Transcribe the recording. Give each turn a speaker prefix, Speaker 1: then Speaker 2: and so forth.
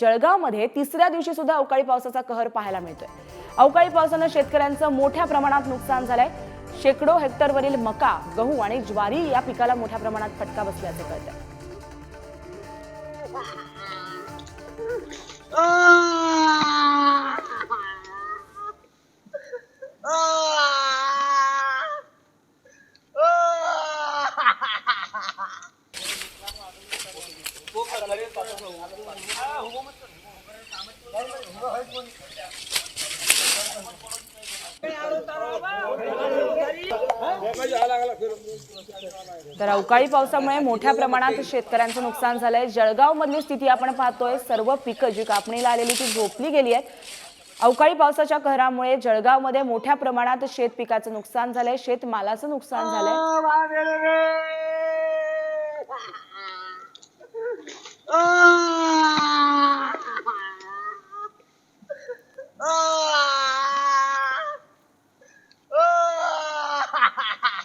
Speaker 1: जळगावमध्ये तिसऱ्या दिवशी सुद्धा अवकाळी पावसाचा कहर पाहायला मिळतोय. अवकाळी पावसानं शेतकऱ्यांचं मोठ्या प्रमाणात नुकसान झालंय. शेकडो हेक्टरवरील मका गहू आणि ज्वारी या पिकाला मोठ्या प्रमाणात फटका बसल्याचं कळतंय. हो, हो, तर अवकाळी पावसामुळे मोठ्या प्रमाणात शेतकऱ्यांचं नुकसान झालंय. जळगाव मधली स्थिती आपण पाहतोय. सर्व पिकं जी कापणीला आलेली ती झोपली गेली आहेत. अवकाळी पावसाच्या कहरामुळे जळगावमध्ये मोठ्या प्रमाणात शेत पिकाचं नुकसान झालंय. शेतमालाचं नुकसान झालंय.